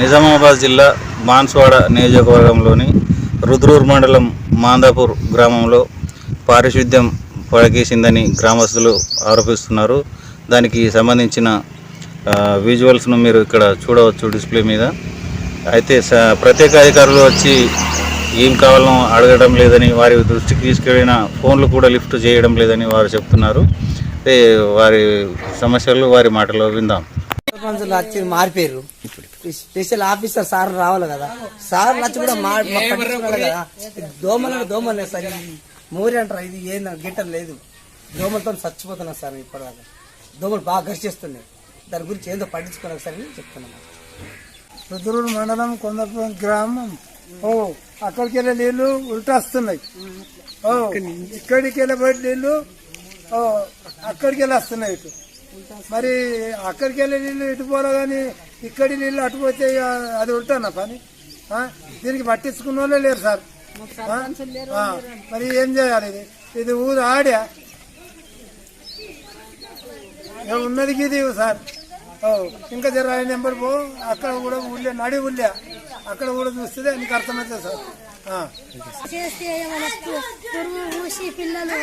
నిజామాబాద్ జిల్లా బాన్స్వాడ నియోజకవర్గంలోని రుద్రూర్ మండలం మాందాపూర్ గ్రామంలో పారిశుద్ధ్యం పడకేసిందని గ్రామస్తులు ఆరోపిస్తున్నారు. దానికి సంబంధించిన విజువల్స్ను మీరు ఇక్కడ చూడవచ్చు డిస్ప్లే మీద. అయితే స ప్రత్యేక అధికారులు వచ్చి ఏం కావాలో అడగడం లేదని వారి దృష్టికి తీసుకెళ్ళిన ఫోన్లు కూడా లిఫ్ట్ చేయడం లేదని వారు చెప్తున్నారు. వారి సమస్యలు వారి మాటలో విందాం. సర్పంచులు వచ్చి మారిపోయారు స్పెషల్ ఆఫీసర్ సార్ రావాలి కదా. సార్ వచ్చి కూడా మా పట్టించుకోవాలి కదా. ఇది దోమలు దోమలు లేదు సార్ మూరి అంటారు ఇది ఏం గిట్టం లేదు. దోమలతో చచ్చిపోతున్నా సార్ ఇప్పటిదాకా. దోమలు బాగా గర్చిస్తున్నాయి దాని గురించి ఏందో పట్టించుకోవాలి సార్ అని చెప్తున్నాం రుద్రూరు మండలం కొందపురం గ్రామం. ఓ అక్కడికి వెళ్ళే నీళ్ళు ఉల్టొస్తున్నాయి. ఓ ఇక్కడికి వెళ్ళే బయట నీళ్ళు ఓ అక్కడికి వెళ్ళి వస్తున్నాయి ఇటు. మరి అక్కడికి వెళ్ళే నీళ్ళు ఇటు పోలే కానీ ఇక్కడి నీళ్ళు అటు పోతే ఇక అది ఉల్టానా పని? దీనికి పట్టించుకున్న వాళ్ళే లేరు సార్. మరి ఏం చేయాలి ఇది? ఇది ఊరు ఆడా. ఉన్నది ఇది సార్. ఓ ఇంకా జర నెంబర్ పో. అక్కడ కూడా ఊళ్ళే నడి ఊళ్ళే. అక్కడ కూడా చూస్తే నీకు అర్థమవుతుంది సార్. చేస్తే పిల్లలు